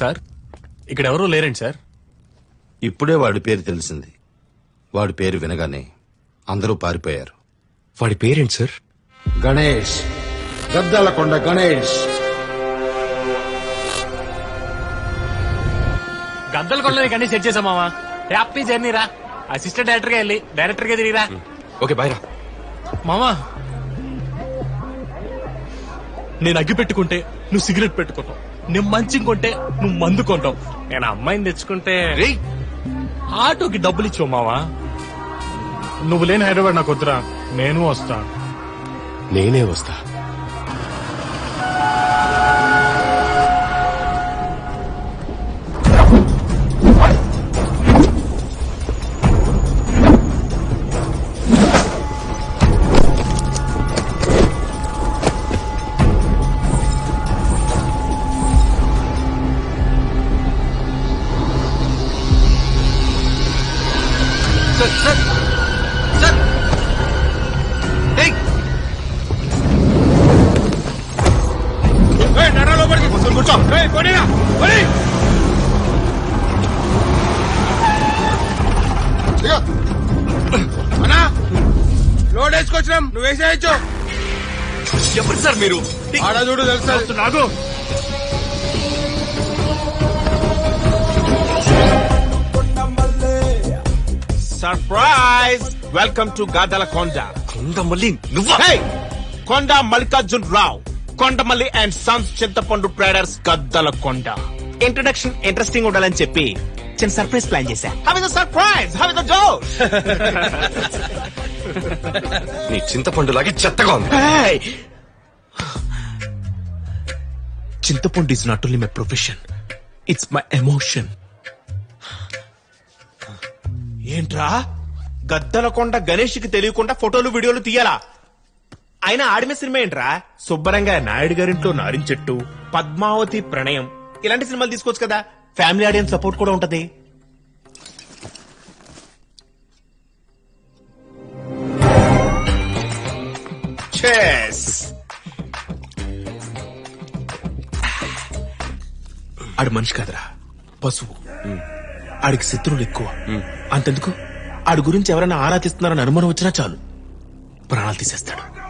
Sir? ఇక్కడ ఎవరూ లేరండి సార్. ఇప్పుడే వాడి పేరు తెలిసింది. వాడి పేరు వినగానే అందరూ పారిపోయారు. వాడి పేరేంటి సార్? గణేష్. గద్దలకొండ గణేష్. గద్దలు కొనడానికి అన్ని సెట్ చేసాం మామా హ్యాపీ జర్నీ రా. అసిస్టెంట్ డైరెక్టర్గా వెళ్ళి డైరెక్టర్గా తిరిగిరా ఓకే బాయ్ రా. మామా నేను అగ్గి పెట్టుకుంటే నువ్వు సిగరెట్ పెట్టుకుంటావు. నేను మంచి కొంటే నువ్వు మందు కొంటావు. నేను అమ్మాయిని తెచ్చుకుంటే రేయ్! ఆటోకి డబ్బులు ఇచ్చావు మావా. నువ్వు లేని హైదరాబాద్ నాకు వద్దురా. నేను వస్తా. నేనే వస్తా. లోడ్ వేసుకొచ్చినాం నువ్వు వేసేయచ్చు ఎవరు సార్ మీరు. ఆడ చూడు తెలుసు నాకు సర్ప్రైజ్ వెల్కమ్ టు గాదల కొండ కొండ మళ్ళీ నువ్వా? కొండ మల్లికార్జున్ రావ్ కొండమల్లి అండ్ సన్స్ చింతపండు traders Gaddala Konda. Introduction interesting ఉండాలని చెప్పి చిన్న సర్ప్రైజ్ ప్లాన్ చేశా. How is surprise how is joke నీ చింతపండు లాగే చెత్తగా ఉంది. చింతపండు is not only my profession it's my emotion ఏంట్రా? గద్దలకొండ గణేష్కి తెలియకుండా ఫోటోలు వీడియోలు తీయాలా? అయినా ఆడిన సినిమా ఏంట్రా? శుభ్రంగా నాయుడు గారింట్లో నారించెట్టు పద్మావతి ప్రణయం. ఇలాంటి సినిమాలు తీసుకోవచ్చు కదా. ఫ్యామిలీ ఆడియన్స్ సపోర్ట్ కూడా ఉంటది. Cheers. ఆడు మనిషి కాదురా పశువు. ఆడికి శత్రువులు ఎక్కువ. అంతెందుకు? ఆడి గురించి ఎవరైనా ఆరా తీస్తున్నారని అనుమానం వచ్చినా చాలు. ప్రాణాలు తీసేస్తాడు.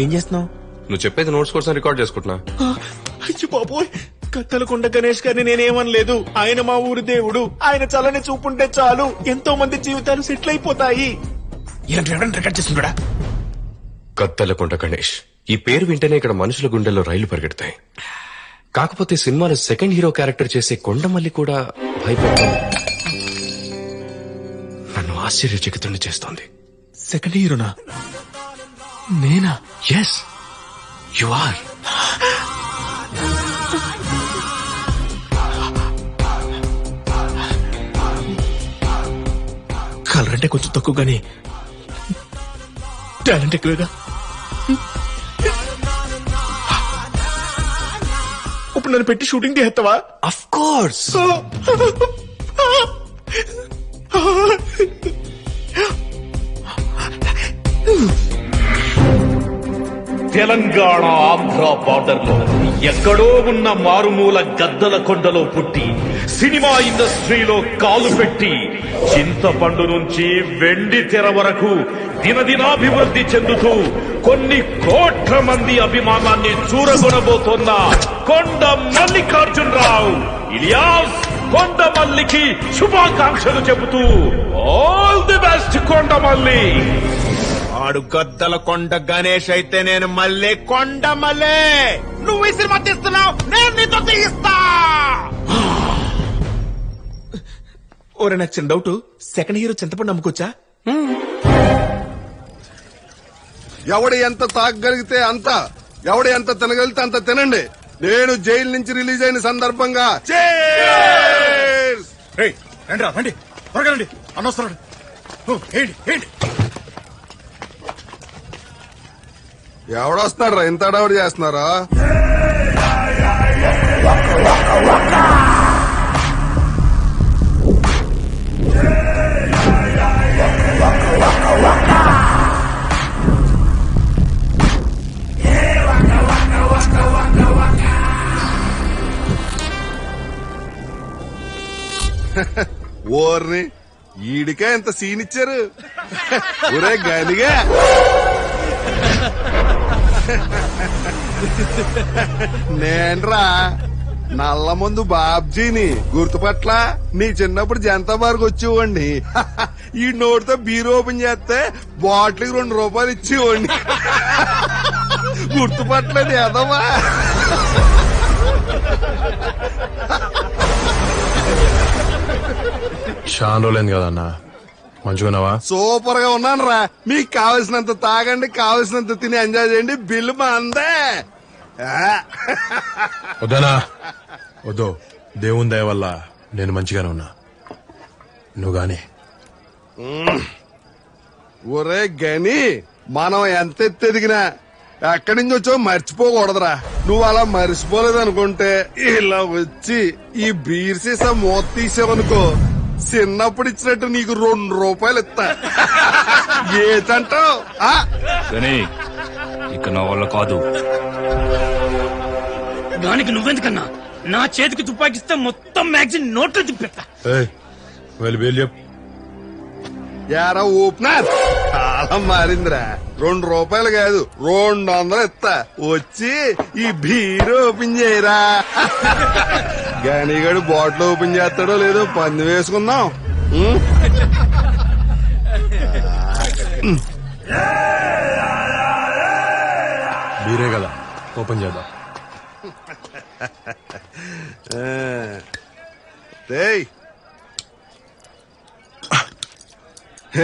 ఏం చేస్తున్నావు? నువ్వు చెప్పేది నోట్స్ కోసం రికార్డ్ చేసుకుంటున్నా. అయ్యో బాబోయ్! కత్తలకొండ గణేష్ గారిని నేనేమనలేదు. ఆయన మా ఊరి దేవుడు. ఆయన చల్లని చూపుంటే చాలు. ఎంతో మంది జీవితాలు సెటిల్ అయిపోతాయి. ఇలాంటి ఎవరైనా రికార్డ్ కత్తెలకుంట గణేష్ ఈ పేరు వింటేనే ఇక్కడ మనుషుల గుండెల్లో రైలు పరిగెడతాయి. కాకపోతే సినిమాలో సెకండ్ హీరో క్యారెక్టర్ చేసే కొండమల్లి కూడా భయపడుతుంది నన్ను ఆశ్చర్యచకితుడిని చేస్తోంది. సెకండ్ హీరోనా? నేనా? ఎస్ యు ఆర్ కలర్ అంటే కొంచెం తక్కువగానే టాలెంట్ ఎక్కువగా ఇప్పుడు నన్ను పెట్టి షూటింగ్ చేస్తావా అఫ్ కోర్స్ తెలంగాణ ఆంధ్ర బార్డర్లో ఎక్కడో ఉన్న మారుమూల గద్దల కొండలో పుట్టి సినిమా ఇండస్ట్రీలో కాలు పెట్టి చింతపండు నుంచి వెండి తెర వరకు దినదినాభివృద్ధి చెందుతూ కొన్ని కోట్ల మంది అభిమానాన్ని చూరగొనబోతున్న కొండ మల్లికార్జునరావు ఇలియాస్ కొండమల్లికి శుభాకాంక్షలు చెబుతూ ఆల్ ది బెస్ట్ కొండమల్లి. ఆడు గద్దల కొండ గణేష్ అయితే నేను మళ్ళీ కొండ మళ్ళీ నువ్వు ఈ సినిమా తీస్తున్నావు నేను నీతో తీస్తా. ఓరే నాకు చిన్న డౌట్. సెకండ్ హీరో చింతపండు నమ్ముకోవచ్చా ఎవడు ఎంత తాగగలిగితే అంత ఎవడు ఎంత తినగలిగితే అంత తినండి. నేను జైలు నుంచి రిలీజ్ అయిన సందర్భంగా! రండి రా రండి. త్వరగా రండి. అనవసరం. ఏంటి ఏంటి? ఎవడొస్తున్నాడు ఇంత అడవడి చేస్తున్నారా? ఓర్ని ఈడికే ఇంత సీన్ ఇచ్చారు. ఒరే గనిగా నేన్రా నల్ల ముందు బాబ్జీని గుర్తుపట్ల? నీ చిన్నప్పుడు జనతా బార్కి వచ్చేవాడిని. ఈ నోటితో బీర్ ఓపెన్ చేస్తే బాటిల్కి రెండు రూపాయలు ఇచ్చేవాడిని. గుర్తుపట్టలేదు ఎదవా చాలా రోజులైంది కదన్నా. మంచిగున్నావా? సూపర్గా ఉన్నాను రా మీకు కావలసినంత తాగండి కావలసినంత తిని ఎంజాయ్ చేయండి. బిల్లు మా అందే. వద్దనా వద్దు. దేవుని దయ వల్ల నేను మంచిగానే ఉన్నా. నువ్వు గాని. ఒరే గని మనం ఎంత ఎత్తు ఎదిగినా ఎక్కడి నుంచి వచ్చో మర్చిపోకూడదురా. నువ్వు అలా మర్చిపోలేదు అనుకుంటే ఇలా వచ్చి ఈ బీర్ సీసా మూత తీసావనుకో. చిన్నప్పుడు ఇచ్చినట్టు నీకు రెండు రూపాయలు ఇస్తా? కానీ ఇక నా వల్ల కాదు. దానికి నువ్వెందుకన్నా? నా చేతికి తుపాకిస్తే మొత్తం మ్యాగజైన్ నోట్లో వెళ్ళి యారా ఓపెనర్? చాలా మారిందిరా. రెండు రూపాయలు కాదు రెండు వందలు ఇస్తా. వచ్చి ఈ బీర్ ఓపెన్ చేయరా. గనిగడు బాటిల్ ఓపెన్ చేస్తాడో లేదో పంది వేసుకుందాం. మీరే కదా ఓపెన్ చేద్దాం.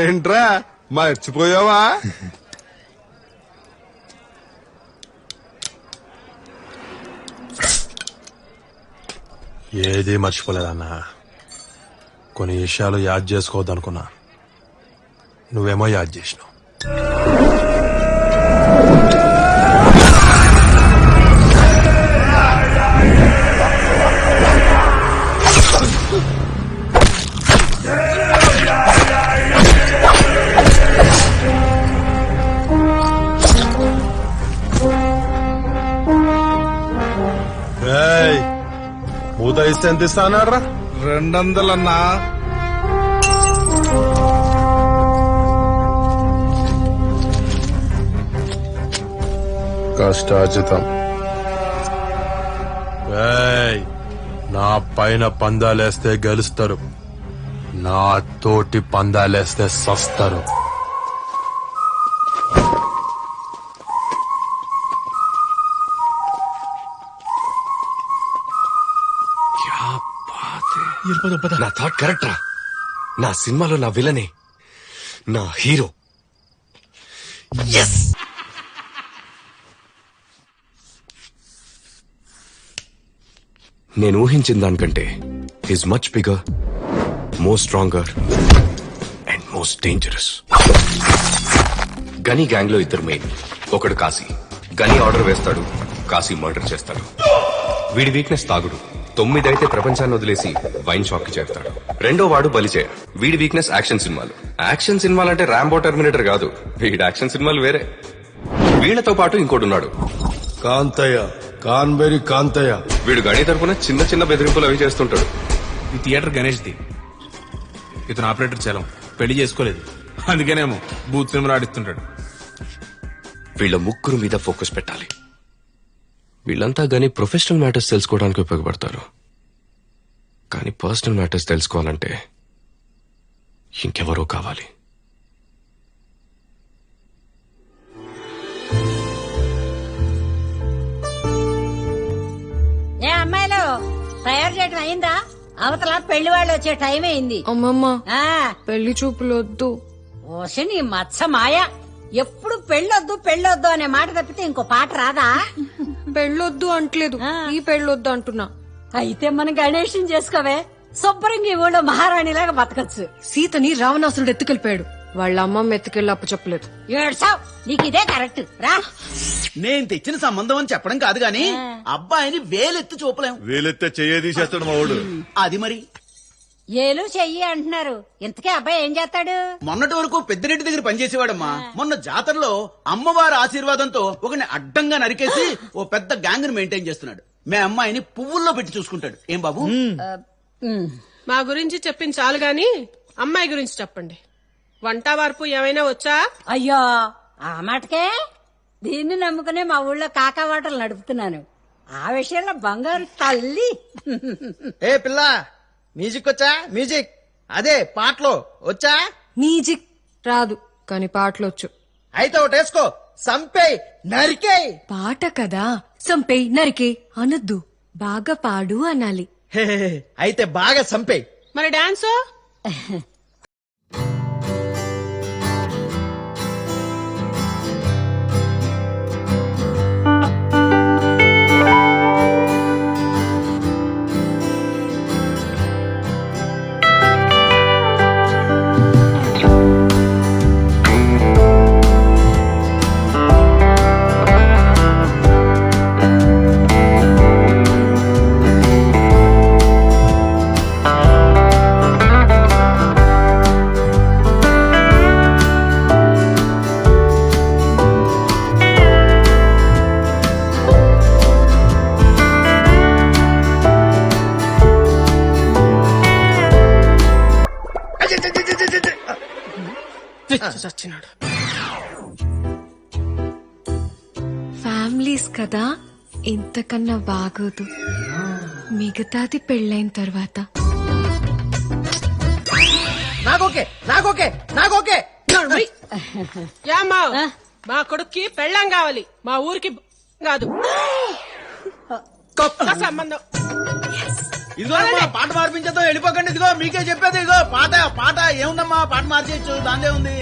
ఏంట్రా మర్చిపోయావా? ఏది మర్చిపోలేదన్నా. కొన్ని విషయాలు యాద్ చేసుకోవద్దనుకున్నా. నువ్వేమో యాద్ చేసినావు. ఇస్తే ఎంత ఇస్తా అన్నారా రెండు వందలన్నా కష్టార్జితం. ఏయ్, నా పైన పందాలేస్తే గెలుస్తారు. నా తోటి పందాలేస్తే సస్తారు. నా థాట్ కరెక్ట్ రా నా సినిమాలో నా విలనే నా హీరో. ఎస్ నేను ఊహించిన దానికంటే is much bigger more stronger and most dangerous Gani గ్యాంగ్లో ఇద్దరు మెయిన్ ఒకడు కాశీ. గని ఆర్డర్ వేస్తాడు కాశీ మర్డర్ చేస్తాడు. వీడి వీక్నెస్ తాగుడు. తొమ్మిదైతే ప్రపంచాన్ని వదిలేసి వైన్ షాప్కి చేరుతాడు. రెండో వాడు బలిచే. వీడి వీక్నెస్ యాక్షన్ సినిమాలు. యాక్షన్ సినిమాలు అంటే ర్యాంబో టర్మినేటర్ కాదు. వీడి యాక్షన్ సినిమాలు వేరే. వీళ్ళతో పాటు ఇంకోటి కాంతయ్య కాన్బెరి కాంతయ్య. వీడు గణి తరపున చిన్న చిన్న బెదిరింపులు అవి చేస్తుంటాడు. ఈ థియేటర్ గణేష్ ది ఇతను ఆపరేటర్ చేలం. పెళ్ళి చేసుకోలేదు. అందుకేనేమో బూత్ సినిమా ఆడిస్తుంటాడు. వీళ్ళ ముగ్గురు మీద ఫోకస్ పెట్టాలి. వీళ్ళంతా గానీ ప్రొఫెషనల్ మ్యాటర్స్ తెలుసుకోవడానికి ఉపయోగపడతారు. కానీ పర్సనల్ మ్యాటర్స్ తెలుసుకోవాలంటే ఇంకెవరో కావాలి. ఏ అమ్మాయిలు తయారు చేయడం అయిందా? అవతల పెళ్ళి వాళ్ళు వచ్చే టైం అయింది. అమ్మమ్మ ఆ. పెళ్ళి చూపులు వద్దు ఓసి నీ మత్స మాయ. ఎప్పుడు పెళ్ళొద్దు పెళ్ళొద్దు అనే మాట తప్పితే ఇంకో పాట రాదా? పెళ్ళొద్దు అంటలేదు. ఆ. ఈ పెళ్ళొద్దు అంటున్నా. అయితే మన గణేషం చేసుకోవే. శుభ్రంగా ఈ ఊళ్ళో మహారాణిలాగా బతకచ్చు. సీతని రావణాసురుడు ఎత్తుకెళ్ళిపోయాడు. వాళ్ళ అమ్మమ్మ ఎత్తుకెళ్ళి అప్పు చెప్పలేదు. ఏడ్చావ్? నీకు ఇదే కరెక్ట్. రా. నేను తెచ్చిన సంబంధం అని చెప్పడం కాదు గాని అబ్బాయిని వేలెత్తి చూపలేం. వీలెత్తే చెయ్యేది చేస్తాడు మా వాడు. అది మరి? ఏలు చెయ్యి అంటున్నారు. ఇంతకీ అబ్బాయి ఏం చేస్తాడు? మొన్నటి వరకు పెద్దిరెడ్డి దగ్గర పనిచేసేవాడమ్మా. మొన్న జాతరలో అమ్మవారి ఆశీర్వాదంతో ఒకని అడ్డంగా నరికేసి ఓ పెద్ద గ్యాంగ్ని మెయింటైన్ చేస్తున్నాడు. మే అమ్మాయిని పువ్వుల్లో పెట్టి చూసుకుంటాడు. ఏం బాబు. మా గురించి చెప్పింది చాలు గాని అమ్మాయి గురించి చెప్పండి. వంట వార్పు ఏమైనా వచ్చా? అయ్యో ఆ మాటకే? దీన్ని నమ్ముకునే మా ఊళ్ళో కాకా వాటలు నడుపుతున్నాను. ఆ విషయంలో బంగారు తల్లి. ఏ పిల్ల మ్యూజిక్ వచ్చా? మ్యూజిక్. అదే పాటలు. వచ్చా? మ్యూజిక్ రాదు కానీ పాటలు వచ్చు. అయితే ఒకటి వేసుకో. సంపే నరికే. పాట కదా. సంపే నరికే అనొద్దు. బాగా పాడు అనాలి. అయితే బాగా సంపే. మరి డాన్స్? ఇంతకన్నా బాగోదు. మిగతాది పెళ్ళైన తర్వాత. నాకోకే నాకోకే నాకోకే. యామ్మా మా కొడుక్కి పెళ్ళం కావాలి. మా ఊరికి కాదు. గొప్ప సంబంధం. ఇదిగో అమ్మా, పాట మార్పించేద్దాం వెళ్ళిపోకండి. ఇదిగో మీకే చెప్పేది ఇదిగో పాట పాట ఏముందమ్మా? పాట మార్చేయచ్చు దాందే ఉంది